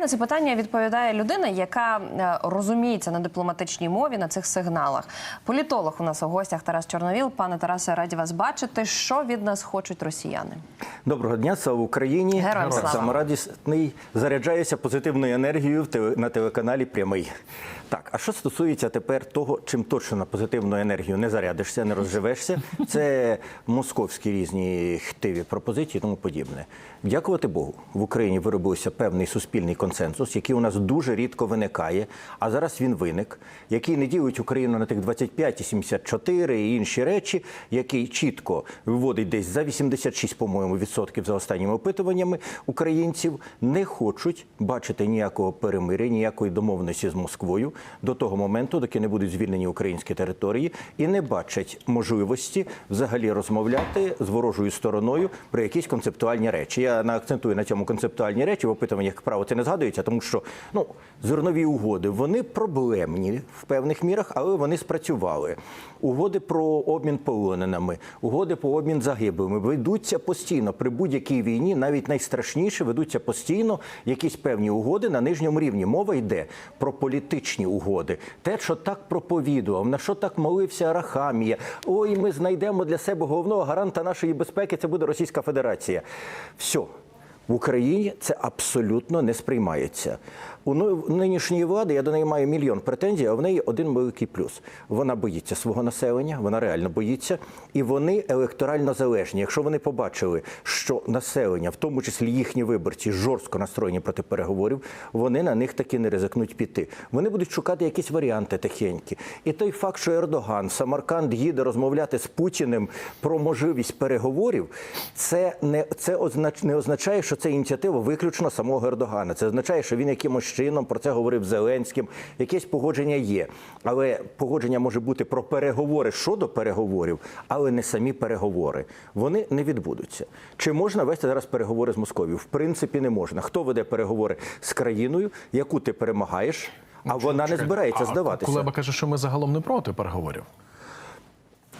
На це питання відповідає людина, яка е, розуміється на дипломатичній мові на цих сигналах. Політолог у нас у гостях Тарас Чорновіл. Пане Тарасе, раді вас бачити. Що від нас хочуть росіяни? Доброго дня, слава Україні. Героям слава. Саморадісний заряджаюся позитивною енергією на телеканалі Прямий. Так, а що стосується тепер того, чим точно на позитивну енергію не зарядишся, не розживешся, це московські різні хтиві пропозиції і тому подібне. Дякувати Богу, в Україні виробився певний суспільний консенсус, який у нас дуже рідко виникає, а зараз він виник, який не ділить Україну на тих 25 і 74 і інші речі, який чітко виводить десь за 86, по-моєму, відсотків за останніми опитуваннями українців не хочуть бачити ніякого перемиря, ніякої домовленості з Москвою до того моменту, доки не будуть звільнені українські території, і не бачать можливості взагалі розмовляти з ворожою стороною про якісь концептуальні речі. Я наакцентую на цьому концептуальні речі. В опитуваннях, як правило, це не згадується, тому що ну зернові угоди вони проблемні в певних мірах, але вони спрацювали. Угоди про обмін полоненими, угоди про обмін загиблими ведуться постійно при будь-якій війні, навіть найстрашніше ведуться постійно якісь певні угоди на нижньому рівні. Мова йде про політичні угоди. Те, що так проповідував, на що так молився Арахамія. Ой, ми знайдемо для себе головного гаранта нашої безпеки. Це буде Російська Федерація. Все. В Україні це абсолютно не сприймається. У ну- нинішньої влади я до неї маю мільйон претензій, а в неї один великий плюс. Вона боїться свого населення, вона реально боїться, і вони електорально залежні. Якщо вони побачили, що населення, в тому числі їхні виборці, жорстко настроєні проти переговорів, вони на них таки не ризикнуть піти. Вони будуть шукати якісь варіанти тихенькі. І той факт, що Ердоган, Самарканд їде розмовляти з Путіним про можливість переговорів, це не це означ, не означає, що це ініціатива виключно самого Ердогана. Це означає, що він якимось чином про це говорив Зеленським. Якесь погодження є, але погодження може бути про переговори щодо переговорів, але не самі переговори. Вони не відбудуться. Чи можна вести зараз переговори з Московією? В принципі, не можна. Хто веде переговори з країною, яку ти перемагаєш? А вона не збирається здаватися. Кулеба каже, що ми загалом не проти переговорів.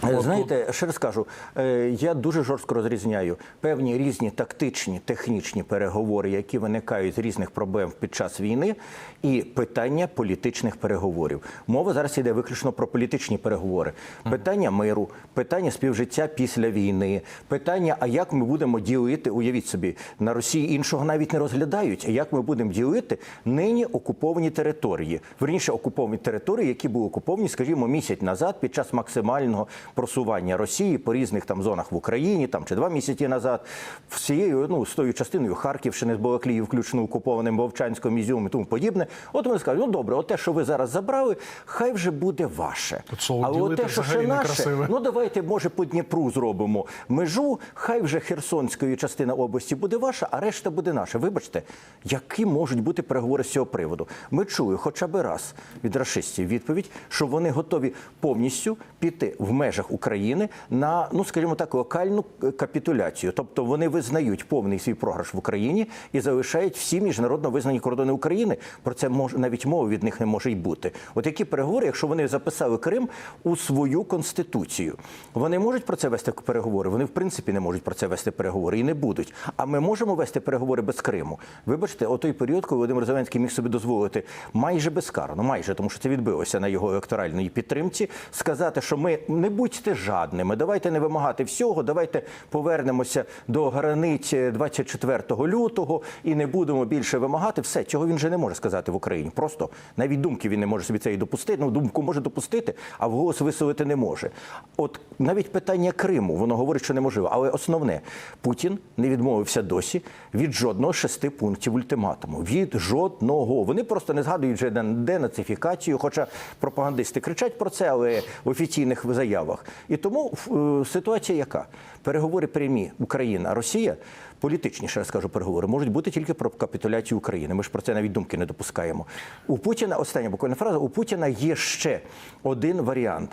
Знаєте, ще раз кажу, е, я дуже жорстко розрізняю певні різні тактичні, технічні переговори, які виникають з різних проблем під час війни, і питання політичних переговорів. Мова зараз йде виключно про політичні переговори. Питання миру, питання співжиття після війни, питання, а як ми будемо ділити, уявіть собі, на Росії іншого навіть не розглядають, а як ми будемо ділити нині окуповані території, верніше окуповані території, які були окуповані, скажімо, місяць назад під час максимального просування Росії по різних там зонах в Україні, там чи два місяці назад, всією ну з тою частиною Харківщини з Балаклії, включно окупованим Вовчанськом, Ізюмом і тому подібне. От вони скажуть, ну добре, от те, що ви зараз забрали, хай вже буде ваше. Але от те, що ще наше, ну давайте, може, по Дніпру зробимо межу, хай вже Херсонської частина області буде ваша, а решта буде наша. Вибачте, які можуть бути переговори з цього приводу? Ми чули хоча б раз від рашистів відповідь, що вони готові повністю піти в межах України на, ну скажімо так, локальну е, капітуляцію. Тобто вони визнають повний свій програш в Україні і залишають всі міжнародно визнані кордони України. Про це може навіть мови від них не може й бути. От які переговори, якщо вони записали Крим у свою конституцію, вони можуть про це вести переговори. Вони в принципі не можуть про це вести переговори і не будуть. А ми можемо вести переговори без Криму. Вибачте, о той період, коли Володимир Зеленський міг собі дозволити майже безкарно, майже тому, що це відбилося на його електоральній підтримці, сказати, що ми не будьте жадними, давайте не вимагати всього, давайте повернемося до границь 24 лютого і не будемо більше вимагати. Все, цього він вже не може сказати в Україні. Просто навіть думки він не може собі цієї допустити. Ну, думку може допустити, а вголос висловити не може. От навіть питання Криму, воно говорить, що неможливо. Але основне, Путін не відмовився досі від жодного шести пунктів ультиматуму. Від жодного. Вони просто не згадують вже денацифікацію, хоча пропагандисти кричать про це, але в офіційних заявах. І тому е, ситуація яка? Переговори прямі Україна, Росія, політичні, ще раз кажу, переговори можуть бути тільки про капітуляцію України. Ми ж про це навіть думки не допускаємо. У Путіна, остання буквально фраза, у Путіна є ще один варіант,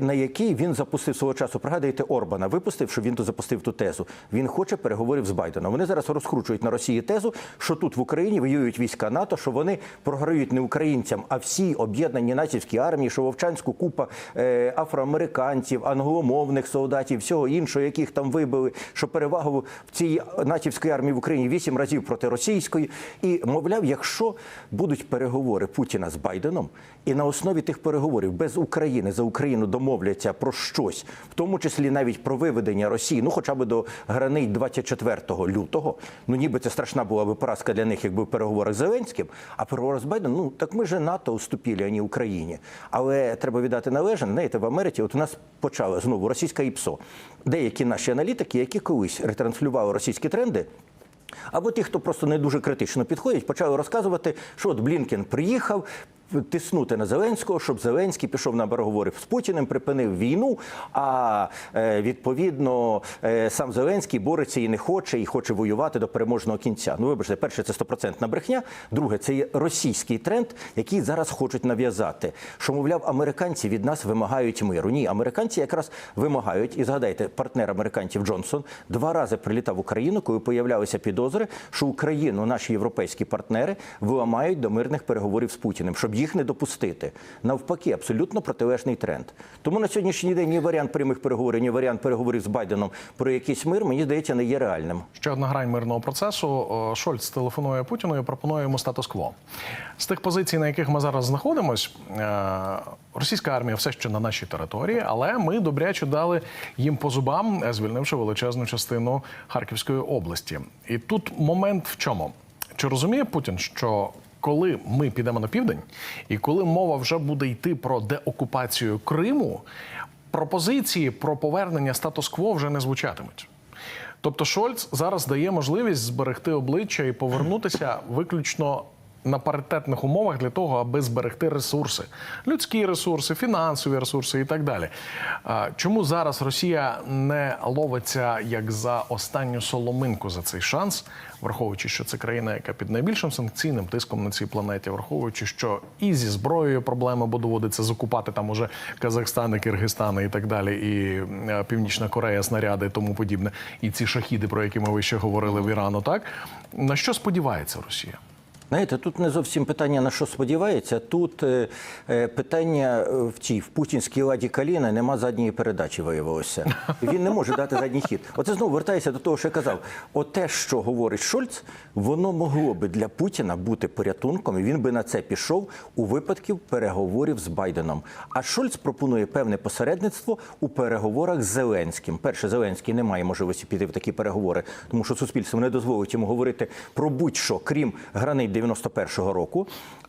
на який він запустив свого часу. Пригадуєте, Орбана випустив, що він тут запустив ту тезу. Він хоче переговорів з Байденом. Вони зараз розкручують на Росії тезу, що тут в Україні воюють війська НАТО, що вони програють не українцям, а всі об'єднані націвські армії, що Вовчанську купа е, афроамериканців, англомовних солдатів, всього іншого, яких там вибили, що перевагу в цій натівської армії в Україні вісім разів проти російської. І мовляв, якщо будуть переговори Путіна з Байденом, і на основі тих переговорів без України за Україну домовляться про щось, в тому числі навіть про виведення Росії, ну хоча б до границь 24 лютого. Ну ніби це страшна була би поразка для них, якби в переговорах з Зеленським, а переговори з Байденом, ну так ми ж НАТО уступили, а не Україні. Але треба віддати належне, знаєте, в Америці от у нас почала знову російська ІПСО. Деякі наші аналітики, які колись ретранслювали російські тренди. Або ті, хто просто не дуже критично підходять, почали розказувати, що от Блінкен приїхав тиснути на Зеленського, щоб Зеленський пішов на переговори з Путіним, припинив війну. А е, відповідно е, сам Зеленський бореться і не хоче, і хоче воювати до переможного кінця. Ну, вибачте, перше, це стопроцентна брехня. Друге, це є російський тренд, який зараз хочуть нав'язати. Що мовляв, американці від нас вимагають миру. Ні, американці якраз вимагають. І згадайте, партнер американців Джонсон два рази прилітав в Україну, коли появлялися підозри, що Україну наші європейські партнери виламають до мирних переговорів з Путіним, щоб їх не допустити. Навпаки, абсолютно протилежний тренд. Тому на сьогоднішній день ні варіант прямих переговорів, ні варіант переговорів з Байденом про якийсь мир, мені здається, не є реальним. Ще одна грань мирного процесу. Шольц телефонує Путіну і пропонує йому статус-кво. З тих позицій, на яких ми зараз знаходимось, е, російська армія все ще на нашій території, але ми добряче дали їм по зубам, е, звільнивши величезну частину Харківської області. І тут момент в чому? Чи розуміє Путін, що коли ми підемо на південь, і коли мова вже буде йти про деокупацію Криму, пропозиції про повернення статус-кво вже не звучатимуть. Тобто Шольц зараз дає можливість зберегти обличчя і повернутися виключно на паритетних умовах для того, аби зберегти ресурси, людські ресурси, фінансові ресурси і так далі. Чому зараз Росія не ловиться як за останню соломинку за цей шанс, враховуючи, що це країна, яка під найбільшим санкційним тиском на цій планеті, враховуючи, що і зі зброєю проблеми, бо доводиться закупати там уже Казахстан, і Киргизстан і так далі, і е, Північна Корея, снаряди і тому подібне, і ці шахіди, про які ми вище говорили в Ірану, так на що сподівається Росія? Знаєте, тут не зовсім питання на що сподівається. Тут е, е, питання в цій в путінській ладі Каліна нема задньої передачі, виявилося. Він не може дати задній хід. Оце знову вертається до того, що я казав. Оте, що говорить Шольц, воно могло би для Путіна бути порятунком, і він би на це пішов у випадку переговорів з Байденом. А Шольц пропонує певне посередництво у переговорах з Зеленським. Перше, Зеленський не має можливості піти в такі переговори, тому що суспільство не дозволить йому говорити про будь-що, крім границь 91-го року.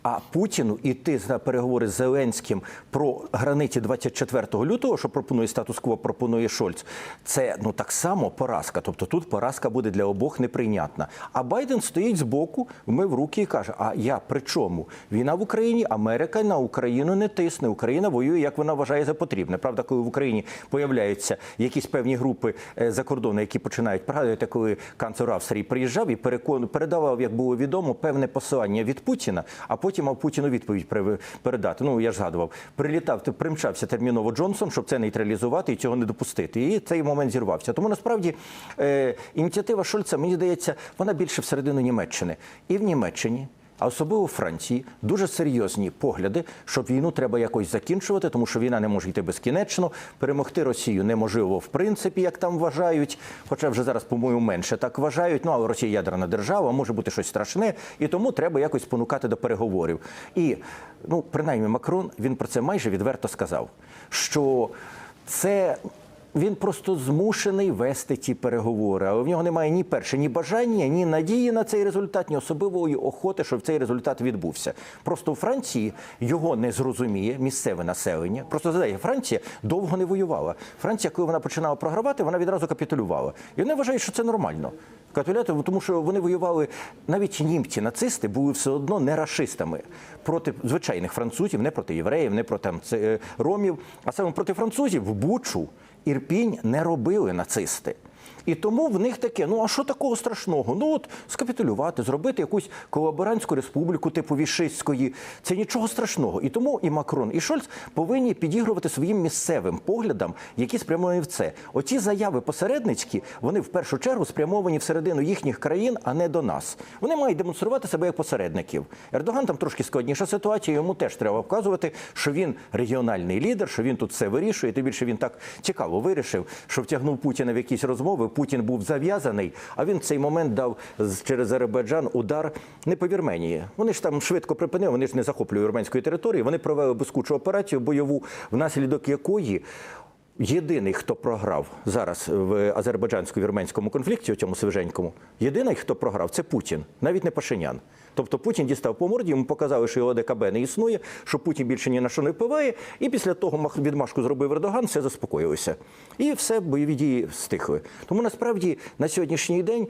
А Путіну іти на переговори з Зеленським про границі 24 лютого, що пропонує статус-кво, пропонує Шольц. Це ну так само поразка. Тобто тут поразка буде для обох неприйнятна. А Байден стоїть збоку, вмив руки і каже: А я при чому? Війна в Україні, Америка на Україну не тисне. Україна воює, як вона вважає за потрібне. Правда, коли в Україні появляються якісь певні групи е, за кордону, які починають пригадуєте, коли канцлер Австрії приїжджав і перекон передавав, як було відомо, певне посилання від Путіна, а потім мав Путіну відповідь пере- передати. Ну я ж згадував, прилітав, ти- примчався терміново Джонсон, щоб це нейтралізувати і цього не допустити. І цей момент зірвався. Тому насправді е, ініціатива Шольца, мені здається, вона більше всередину Німеччини. І в Німеччині. А особливо у Франції дуже серйозні погляди, що війну треба якось закінчувати, тому що війна не може йти безкінечно. Перемогти Росію неможливо в принципі, як там вважають. Хоча вже зараз, по-моєму, менше так вважають. Ну але Росія ядерна держава, може бути щось страшне, і тому треба якось спонукати до переговорів. І ну, принаймні, Макрон він про це майже відверто сказав, що це. Він просто змушений вести ті переговори, але в нього немає ні перше, ні бажання, ні надії на цей результат, ні особливої охоти, щоб цей результат відбувся. Просто у Франції його не зрозуміє місцеве населення. Просто задає, Франція довго не воювала. Франція, коли вона починала програвати, вона відразу капітулювала. І вони вважають, що це нормально. Капітуляти, тому що вони воювали навіть німці, нацисти були все одно не рашистами проти звичайних французів, не проти євреїв, не проти там, е, ромів, а саме проти французів в Бучу. Ірпінь не робили нацисти. І тому в них таке: ну а що такого страшного? Ну от скапітулювати, зробити якусь колаборантську республіку типу Вішистської. Це нічого страшного. І тому і Макрон, і Шольц повинні підігрувати своїм місцевим поглядам, які спрямовані в це. Оці заяви посередницькі, вони в першу чергу спрямовані всередину їхніх країн, а не до нас. Вони мають демонструвати себе як посередників. Ердоган там трошки складніша ситуація. Йому теж треба вказувати, що він регіональний лідер, що він тут все вирішує. Тим більше він так цікаво вирішив, що втягнув Путіна в якісь розмови. Путін був зав'язаний, а він в цей момент дав через Азербайджан удар не по Вірменії. Вони ж там швидко припинили, вони ж не захоплюють вірменської території. Вони провели блискучу операцію бойову, внаслідок якої. Єдиний, хто програв зараз в азербайджансько-вірменському конфлікті, у цьому свіженькому, єдиний, хто програв, це Путін, навіть не Пашинян. Тобто Путін дістав по морді, йому показали, що його ОДКБ не існує, що Путін більше ні на що не впливає, і після того відмашку зробив Ердоган, все заспокоїлося. І все, бойові дії стихли. Тому насправді на сьогоднішній день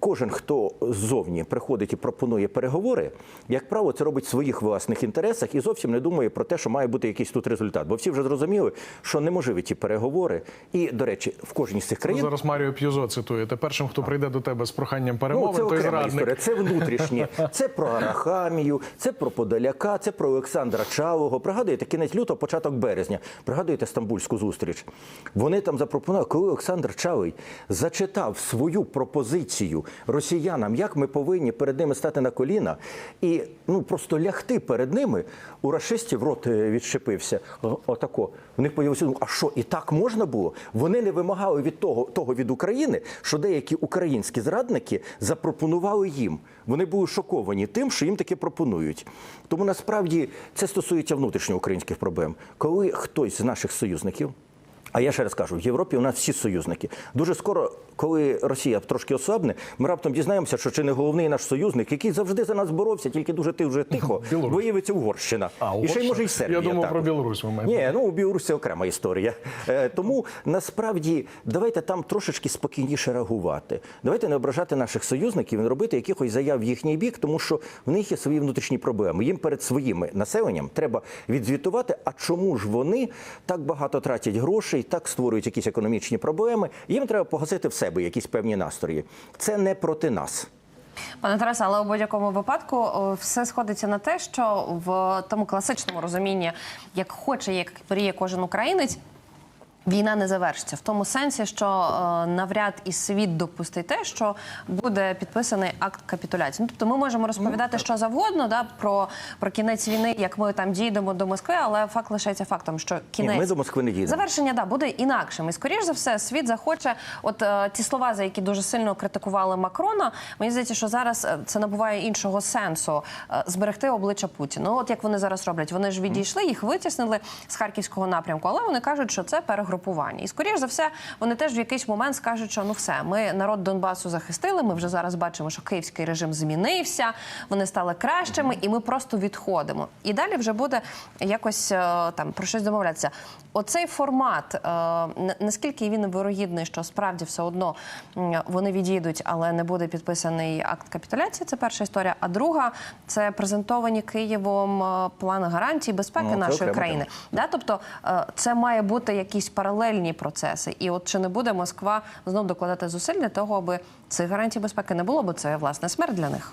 кожен, хто ззовні приходить і пропонує переговори, як правило, це робить в своїх власних інтересах і зовсім не думає про те, що має бути якийсь тут результат. Бо всі вже зрозуміли, що неможливі ті переговори. І, до речі, в кожній з цих Ви країн зараз Маріо П'юзо цитуєте. Першим, хто прийде до тебе з проханням перемовин, Ну, той зрадник. історія. Це внутрішнє. Це про Арахамію, це про Подоляка, це про Олександра Чалого. Пригадуєте, кінець лютого, початок березня. Пригадуєте стамбульську зустріч. Вони там запропонували, коли Олександр Чалий зачитав свою пропозицію росіянам, як ми повинні перед ними стати на коліна і ну просто лягти перед ними. У рашистів рот е, відщепився. Отако. В них появився, ну а що, і так можна було? Вони не вимагали від того, того від України, що деякі українські зрадники запропонували їм. Вони були шоковані тим, що їм таке пропонують. Тому насправді це стосується внутрішньоукраїнських проблем. Коли хтось з наших союзників. А я ще раз кажу, в Європі у нас всі союзники. Дуже скоро, коли Росія трошки ослабне, ми раптом дізнаємося, що чи не головний наш союзник, який завжди за нас боровся, тільки дуже ти вже тихо, Білорусь. виявиться Угорщина. А, і ще й може і Сербія. Я думав, також. про Білорусь маєте. Ні, ну Білорусь це окрема історія. Е, тому насправді давайте там трошечки спокійніше реагувати. Давайте не ображати наших союзників не робити якихось заяв в їхній бік, тому що в них є свої внутрішні проблеми. Їм перед своїм населенням треба відзвітувати, а чому ж вони так багато тратять грошей, так створюють якісь економічні проблеми. Їм треба погасити в себе якісь певні настрої. Це не проти нас. Пане Тарасе, але у будь-якому випадку все сходиться на те, що в тому класичному розумінні, як хоче, як мріє кожен українець. Війна не завершиться в тому сенсі, що е, навряд і світ допустить те, що буде підписаний акт капітуляції. Ну, тобто ми можемо розповідати що завгодно да, про, про кінець війни, як ми там дійдемо до Москви, але факт лишається фактом, що кінець ми до Москви не дійдемо. Завершення да буде інакшим. І скоріш за все, світ захоче. От е, ті слова, за які дуже сильно критикували Макрона. Мені здається, що зараз е, це набуває іншого сенсу е, зберегти обличчя Путіна. Ну, от як вони зараз роблять, вони ж відійшли, їх витіснили з харківського напрямку, але вони кажуть, що це перегрупування. І скоріш за все, вони теж в якийсь момент скажуть, що ну все, ми народ Донбасу захистили. Ми вже зараз бачимо, що київський режим змінився, вони стали кращими, і ми просто відходимо. І далі вже буде якось е, там про щось домовлятися. Оцей формат, е, наскільки він вирогідний, що справді все одно вони відійдуть, але не буде підписаний акт капітуляції. Це перша історія. А друга це презентовані Києвом е, плани гарантій безпеки Ну, нашої країни. Да? Тобто це має бути якісь паралельні процеси. І от чи не буде Москва знов докладати зусиль для того, аби цих гарантій безпеки не було, бо це власне смерть для них.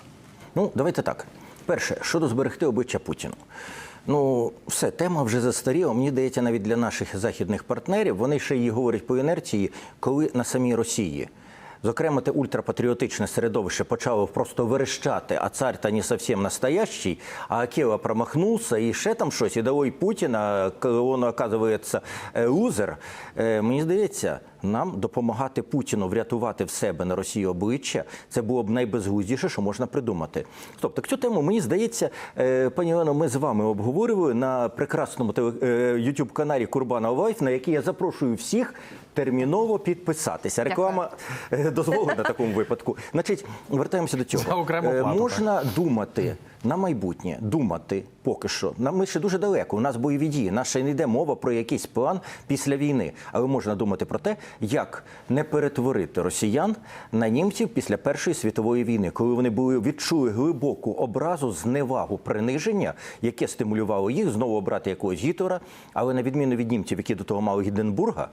Ну, давайте так. Перше, щодо зберегти обличчя Путіну. Ну, все, тема вже застаріла. Мені здається, навіть для наших західних партнерів вони ще її говорять по інерції, коли на самій Росії. Зокрема, те ультрапатріотичне середовище почало просто верещати, а цар та не зовсім настоящий, а Акела промахнувся і ще там щось, і дало й Путіна, коли він, оказується, е, лузер. Е, Мені здається, нам допомагати Путіну врятувати в себе на Росії обличчя, це було б найбезглуздіше, що можна придумати. Тобто, цю тему, мені здається, е, пані Олено, ми з вами обговорювали на прекрасному youtube каналі Курбана Лайф, на який я запрошую всіх терміново підписатися. Реклама е, дозволена в такому випадку. Значить, вертаємося до цього. Е, Можна думати на майбутнє, думати поки що. Нам ми ще дуже далеко. У нас бойові дії. Нас ще не йде мова про якийсь план після війни. Але можна думати про те, як не перетворити росіян на німців після Першої світової війни, коли вони були відчули глибоку образу, зневагу, приниження, яке стимулювало їх знову обрати якогось Гітлера, але на відміну від німців, які до того мали Гіденбурга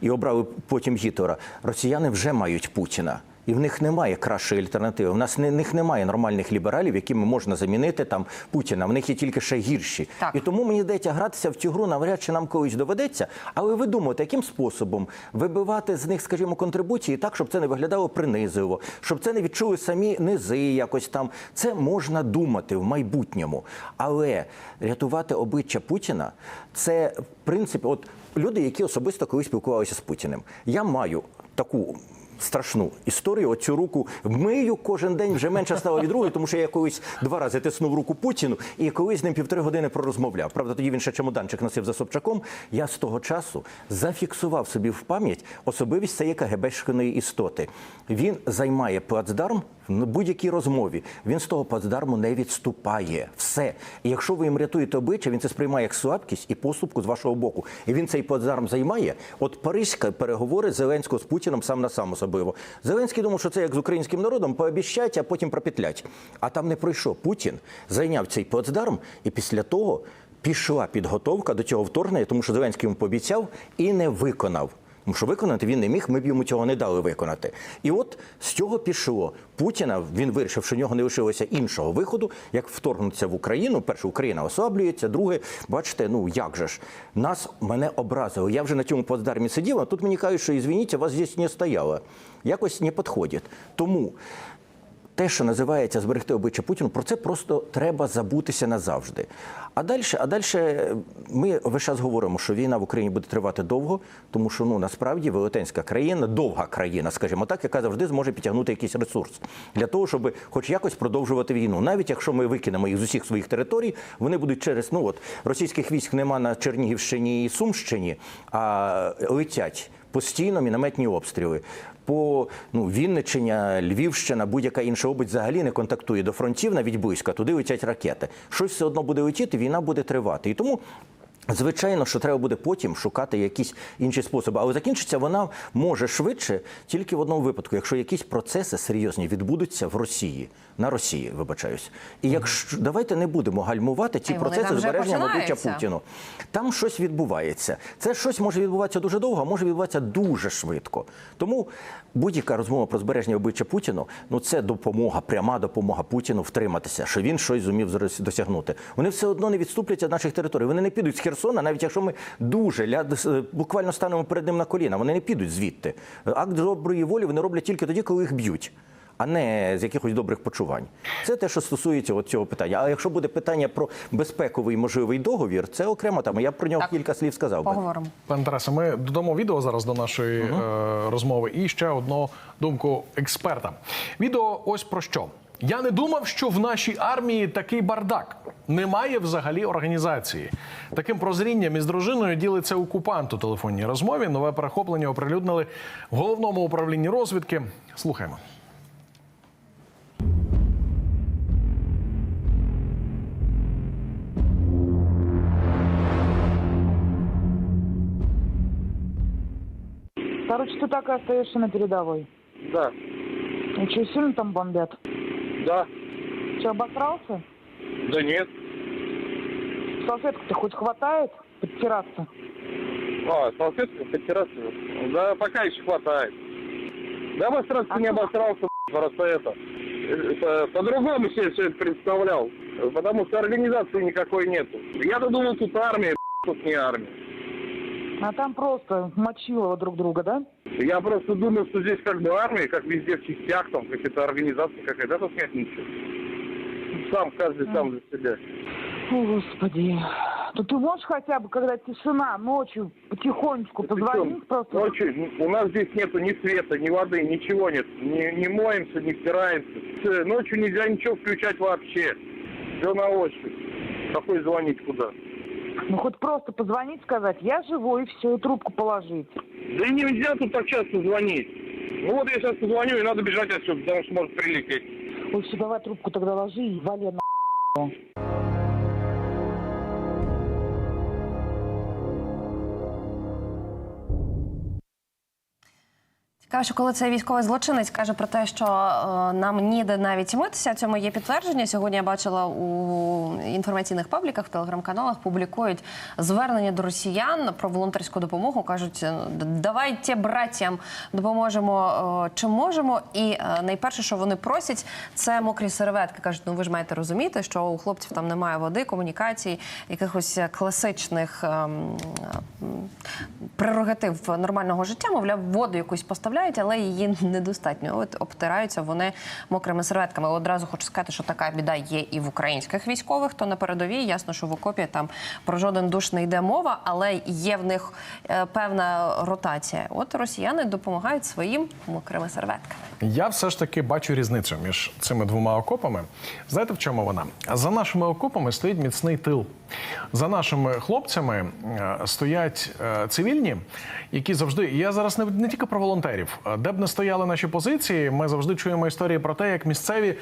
і обрали потім Гітлера, росіяни вже мають Путіна. І в них немає кращої альтернативи. В нас не, них немає нормальних лібералів, якими можна замінити там Путіна. В них є тільки ще гірші. Так. І тому мені здається, гратися в цю гру навряд чи нам колись доведеться. Але ви думаєте, яким способом вибивати з них, скажімо, контрибуції так, щоб це не виглядало принизливо, щоб це не відчули самі низи якось там. Це можна думати в майбутньому. Але рятувати обличчя Путіна це в принципі, от люди, які особисто колись спілкувалися з Путіним. Я маю таку. Страшну історію. Оцю руку мию кожен день вже менше стало від другої, тому що я колись два рази тиснув руку Путіну і колись з ним півтори години пророзмовляв. Правда, тоді він ще чемоданчик носив за Собчаком. Я з того часу зафіксував собі в пам'ять особливість цієї КГБшкиної істоти. Він займає плацдарм в будь-якій розмові. Він з того плацдарму не відступає. Все. І якщо ви їм рятуєте обличчя, він це сприймає як слабкість і поступку з вашого боку. І він цей плацдарм займає. От Паризька переговори Зеленського з Путіном сам на сам особливо. Зеленський думав, що це як з українським народом, пообіщать, а потім пропетлять. А там не пройшов. Путін зайняв цей плацдарм, і після того пішла підготовка до цього вторгнення, тому що Зеленський йому пообіцяв і не виконав. Тому що виконати він не міг, ми б йому цього не дали виконати. І от з цього пішло Путіна. Він вирішив, що в нього не лишилося іншого виходу, як вторгнутися в Україну. Перше, Україна ослаблюється. Друге, бачите, ну як же ж нас мене образили. Я вже на цьому плацдармі сидів, а тут мені кажуть, що извините, вас здесь не стояло. Якось не підходить. Тому те, що називається зберегти обличчя Путіну, про це просто треба забутися назавжди. А далі, а далі ми весь час говоримо, що війна в Україні буде тривати довго, тому що ну насправді велетенська країна, довга країна, скажімо так, яка завжди зможе підтягнути якийсь ресурс для того, щоб хоч якось продовжувати війну. Навіть якщо ми викинемо їх з усіх своїх територій, вони будуть через ну от російських військ нема на Чернігівщині і Сумщині, а летять постійно мінометні обстріли. По ну, Вінниччина, Львівщина, будь-яка інша область взагалі не контактує до фронтів навіть близько, туди летять ракети. Щось все одно буде летіти, війна буде тривати. І тому. Звичайно, що треба буде потім шукати якісь інші способи, але закінчиться вона може швидше тільки в одному випадку, якщо якісь процеси серйозні відбудуться в Росії, на Росії, вибачаюсь. І якщо давайте не будемо гальмувати ці процеси збереження обличчя. Путіну. Там щось відбувається. Це щось може відбуватися дуже довго, а може відбуватися дуже швидко. Тому будь-яка розмова про збереження обличчя Путіну ну це допомога, пряма допомога Путіну втриматися, що він щось зумів досягнути. Вони все одно не відступлять від наших територій. Вони не підуть з Херсона, навіть якщо ми дуже ля- е, буквально станемо перед ним на коліна. Вони не підуть звідти. Акт доброї волі вони роблять тільки тоді, коли їх б'ють. А не з якихось добрих почувань. Це те, що стосується от цього питання. А якщо буде питання про безпековий можливий договір, це окрема тема. Я б про нього Так. кілька слів сказав би. Поговоримо. Пане Тарасе, ми додамо відео зараз до нашої е, розмови. І ще одну думку експерта. Відео ось про що. Я не думав, що в нашій армії такий бардак. Немає взагалі організації. Таким прозрінням із дружиною ділиться окупант у телефонній розмові. Нове перехоплення оприлюднили в головному управлінні розвідки. Слухаємо. Короче, ты так и остаешься на передовой. Да, И что, сильно там бомбят? да, Че, обосрался? да нет. Салфетку-то хоть хватает подтираться? А, салфетку подтираться? Да, пока еще хватает. Да обосраться А не что? обосрался, просто это. это по-другому себе все это представлял. Потому что организации никакой нету. Я-то думал, тут армия, тут не армия. А там просто мочилово друг друга, да? Я просто думал, что здесь как бы армия, как везде в частях, там какая-то организация какая-то, да тут нет ничего. Сам, каждый сам за себя. О, Господи. Ну ты можешь хотя бы, когда тишина, ночью потихонечку Это позвонить просто? Ночью у нас здесь нету ни света, ни воды, ничего нет. Не, не моемся, не стираемся. Ночью нельзя ничего включать вообще. Все на ощупь. Какой звонить куда? Ну хоть просто позвонить, сказать, я живой, и все, и трубку положить. Да нельзя тут так часто звонить. Ну вот я сейчас позвоню, и надо бежать отсюда, потому что может прилететь. Ой, все, давай трубку тогда ложи и вали на Цікаво, що коли цей військовий злочинець каже про те, що е, нам ніде навіть митися, цьому є підтвердження. Сьогодні я бачила у інформаційних пабліках, в телеграм-каналах публікують звернення до росіян про волонтерську допомогу. кажуть, е, давайте братям допоможемо е, чим можемо. І е, найперше, що вони просять, це мокрі серветки. кажуть, ну ви ж маєте розуміти, що у хлопців там немає води, комунікації, якихось класичних ем, м, прерогатив нормального життя, мовляв, воду якусь поставляють, прибирають, але її недостатньо. От обтираються вони мокрими серветками. Одразу хочу сказати, що така біда є і в українських військових, то на передовій. Ясно, що в окопі там про жоден душ не йде мова, але є в них е, певна ротація. От росіяни допомагають своїм мокрими серветками. Я все ж таки бачу різницю між цими двома окопами. Знаєте, в чому вона? За нашими окопами стоїть міцний тил. За нашими хлопцями е, стоять е, цивільні, які завжди. Я зараз не, не тільки про волонтерів. Е, Де б не стояли наші позиції, ми завжди чуємо історії про те, як місцеві.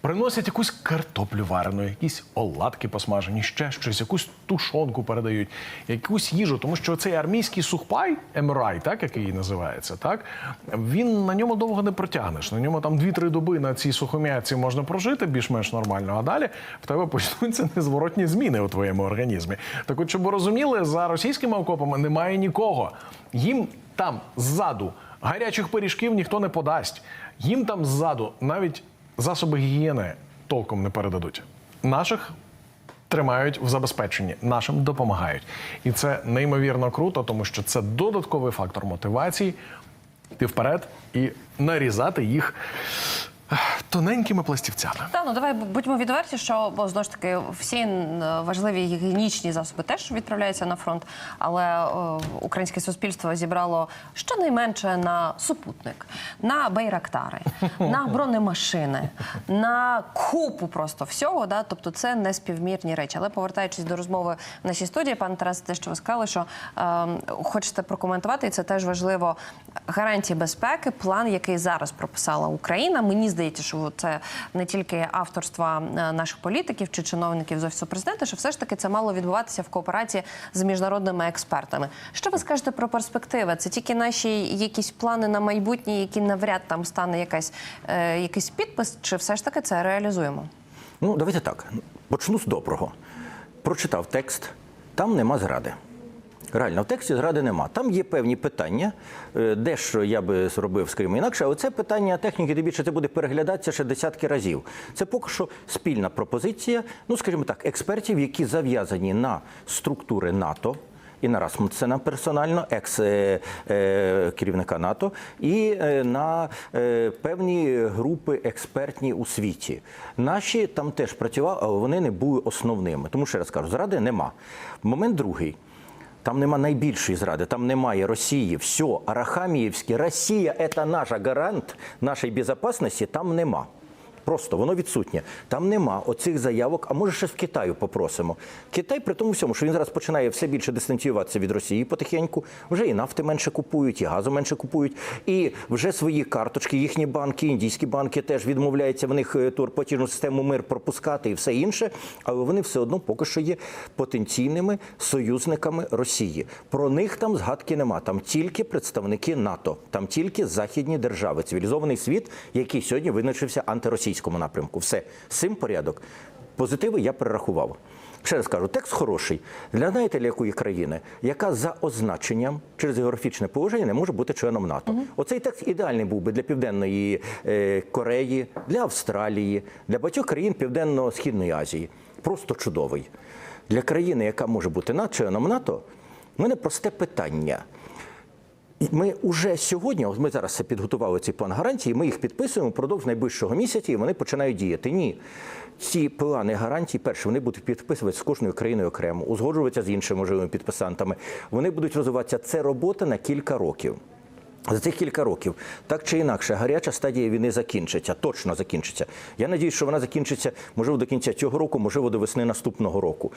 Приносять якусь картоплю варену, якісь оладки посмажені, ще щось, якусь тушонку передають, якусь їжу. Тому що цей армійський сухпай, МРАЙ, так який називається, так він на ньому довго не протягнеш. На ньому там 2-3 доби на цій сухом'ятці можна прожити більш-менш нормально. А далі в тебе почнуться незворотні зміни у твоєму організмі. Так, от, щоб ви розуміли, за російськими окопами немає нікого. Їм там ззаду гарячих пиріжків ніхто не подасть. Їм там ззаду навіть засоби гігієни толком не передадуть. Наших тримають в забезпеченні, нашим допомагають. І це неймовірно круто, тому що це додатковий фактор мотивації йти вперед і нарізати їх тоненькими пластівцями. Та ну давай будьмо відверті, що бо знову ж таки всі важливі гігієнічні засоби теж відправляються на фронт. Але о, українське суспільство зібрало щонайменше на супутник, на байрактари, на бронемашини, на купу просто всього. Да? Тобто це не співмірні речі. Але повертаючись до розмови в нашій студії, пане Тарас, те, що ви сказали, що е, хочете прокоментувати, і це теж важливо. Гарантії безпеки, план, який зараз прописала Україна. Мені здається, що це не тільки авторства е, наших політиків чи чиновників з офісу президента, що все ж таки це мало відбуватися в кооперації з міжнародними експертами. Що ви скажете про перспективи? Це тільки наші якісь плани на майбутнє, які навряд там стане якась е, якийсь підпис, чи все ж таки це реалізуємо? Ну, давайте так. Почну з доброго. Прочитав текст, там нема зради. Реально, в тексті зради нема. Там є певні питання, е, дещо я би зробив, скажімо, інакше, але це питання техніки, де більше це буде переглядатися ще десятки разів. Це поки що спільна пропозиція, ну, скажімо так, експертів, які зав'язані на структури НАТО. І на Расмутсена персонально, екс е, е, керівника НАТО, і на певні групи експертні у світі. Наші там теж працювали, але вони не були основними. Тому ще раз кажу, зради нема. Момент другий. Там нема найбільшої зради, там немає Росії. Все, Арахаміївське, Росія це наш гарант нашої безпеки, там нема. Просто воно відсутнє. Там нема оцих заявок, а може ще в Китаю попросимо. Китай при тому всьому, що він зараз починає все більше дистанціюватися від Росії потихеньку, вже і нафти менше купують, і газу менше купують, і вже свої карточки, їхні банки, індійські банки теж відмовляються в них е, турплатіжну систему мир пропускати і все інше, але вони все одно поки що є потенційними союзниками Росії. Про них там згадки нема. Там тільки представники НАТО, там тільки західні держави, цивілізований світ, який сьогодні визначився антиросійському напрямку. Все з цим порядок. Позитиви я перерахував. Ще раз кажу, текст хороший для знаєте, для якої країни, яка за означенням через географічне положення не може бути членом НАТО. Оцей текст ідеальний був би для південної е, Кореї, для Австралії, для багатьох країн Південно-Східної Азії. Просто чудовий. Для країни, яка може бути членом НАТО, в мене просте питання. Ми вже сьогодні, ми зараз підготували цей план гарантії, ми їх підписуємо впродовж найближчого місяця, і вони починають діяти. Ні. Ці плани гарантій, перше, вони будуть підписуватися з кожною країною окремо, узгоджуватися з іншими можливими підписантами. Вони будуть розвиватися. Це робота на кілька років. За цих кілька років, так чи інакше, гаряча стадія війни закінчиться, точно закінчиться. Я надію, що вона закінчиться, можливо, до кінця цього року, можливо, до весни наступного року.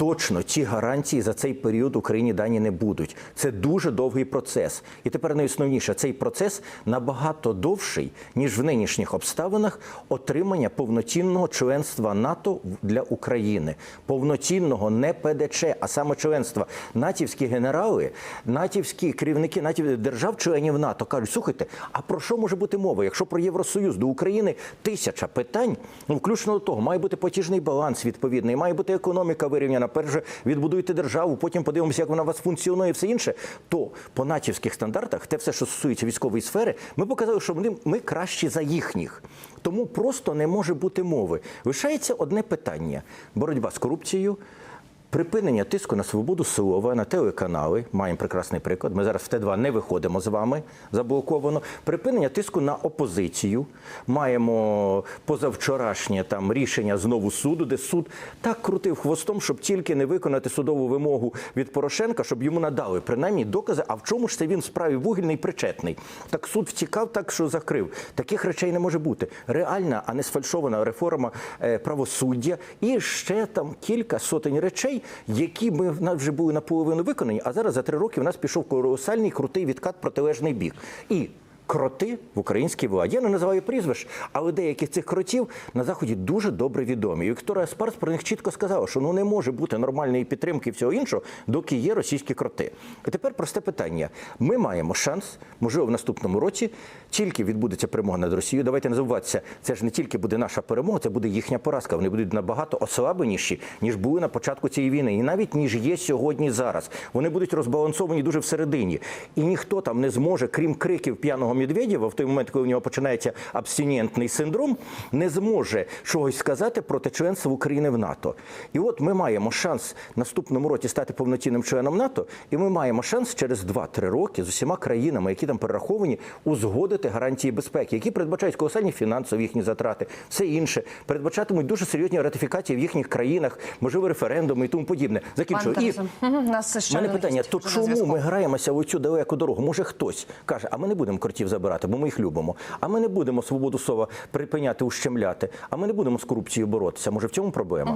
Точно ці гарантії за цей період Україні дані не будуть. Це дуже довгий процес. І тепер найосновніше, цей процес набагато довший, ніж в нинішніх обставинах отримання повноцінного членства НАТО для України. Повноцінного не ПДЧ, а саме членства. Натівські генерали, натівські керівники натів держав-членів НАТО кажуть: слухайте, а про що може бути мова? Якщо про Євросоюз до України тисяча питань, ну включно до того, має бути платіжний баланс відповідний, має бути економіка вирівняна. Перше відбудуйте державу, потім подивимося, як вона у вас функціонує, і все інше. То по натівських стандартах, те все, що стосується військової сфери, ми показали, що вони ми кращі за їхніх. Тому просто не може бути мови. Лишається одне питання: боротьба з корупцією. Припинення тиску на свободу слова, на телеканали. Маємо прекрасний приклад. Ми зараз в Т2 не виходимо з вами заблоковано. Припинення тиску на опозицію. Маємо позавчорашнє там рішення знову суду, де суд так крутив хвостом, щоб тільки не виконати судову вимогу від Порошенка, щоб йому надали принаймні докази. А в чому ж це він справі вугільний причетний? Так суд втікав, так що закрив. Таких речей не може бути. Реальна, а не сфальшована реформа е, правосуддя і ще там кілька сотень речей, які ми в нас вже були наполовину виконані. А зараз за три роки в нас пішов колосальний крутий відкат протилежний бік. І Кроти в українській владі. Я не називаю прізвищ, але деякі цих кротів на заході дуже добре відомі. І Вікторія Спарс про них чітко сказала, що ну не може бути нормальної підтримки всього іншого, доки є російські кроти. І тепер просте питання: ми маємо шанс, можливо, в наступному році тільки відбудеться перемога над Росією. Давайте не забуватися, це ж не тільки буде наша перемога, це буде їхня поразка. Вони будуть набагато ослабленіші, ніж були на початку цієї війни, і навіть ніж є сьогодні зараз. Вони будуть розбалансовані дуже всередині, і ніхто там не зможе, крім криків п'яного Медведєва, в той момент, коли у нього починається абстинентний синдром, не зможе чогось сказати проти членства України в НАТО. І от ми маємо шанс наступному році стати повноцінним членом НАТО, і ми маємо шанс через 2-3 роки з усіма країнами, які там перераховані, узгодити гарантії безпеки, які передбачають колосальні фінансові їхні затрати, все інше, передбачатимуть дуже серйозні ратифікації в їхніх країнах, можливо, референдуми і тому подібне. Закінчую. І нас ще мене питання: то чому ми граємося в оцю далеку дорогу? Може, хтось каже, а ми не будемо кротів забирати, бо ми їх любимо. А ми не будемо свободу слова припиняти, ущемляти. А ми не будемо з корупцією боротися. Може, в цьому проблема?